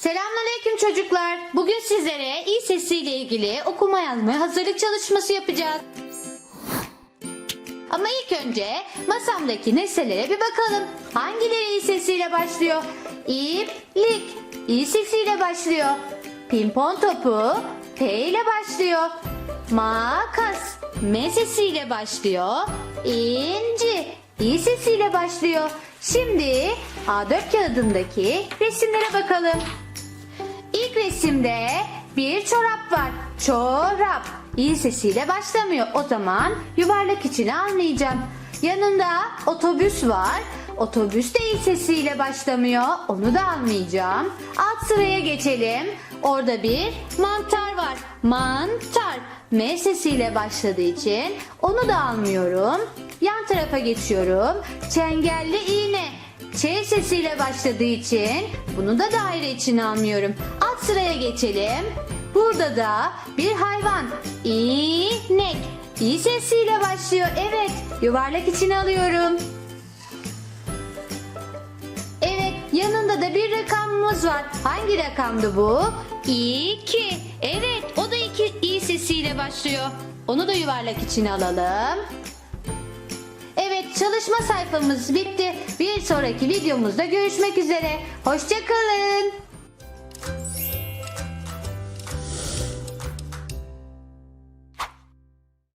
Selamünaleyküm çocuklar. Bugün sizlere i sesiyle ilgili okuma yazma hazırlık çalışması yapacağız. Ama ilk önce masamdaki nesnelere bir bakalım. Hangileri i sesiyle başlıyor? İplik i sesiyle başlıyor. Pimpon topu P ile başlıyor. Makas M sesiyle başlıyor. İnci i sesiyle başlıyor. Şimdi A4 kağıdındaki resimlere bakalım. İlk resimde bir çorap var. Çorap. İyi sesiyle başlamıyor. O zaman yuvarlak içine almayacağım. Yanında otobüs var. Otobüs de iyi sesiyle başlamıyor. Onu da almayacağım. Alt sıraya geçelim. Orada bir mantar var. Mantar. M sesiyle başladığı için onu da almıyorum. Yan tarafa geçiyorum. Çengelli iğne. Ç sesiyle başladığı için bunu da daire içine almıyorum. Alt sıraya geçelim. Burada da bir hayvan. İnek. İ sesiyle başlıyor. Evet, yuvarlak içine alıyorum. Evet, yanında da bir rakamımız var. Hangi rakamdı bu? 2. Evet, o da iki i sesiyle başlıyor. Onu da yuvarlak içine alalım. Çalışma sayfamız bitti. Bir sonraki videomuzda görüşmek üzere. Hoşçakalın.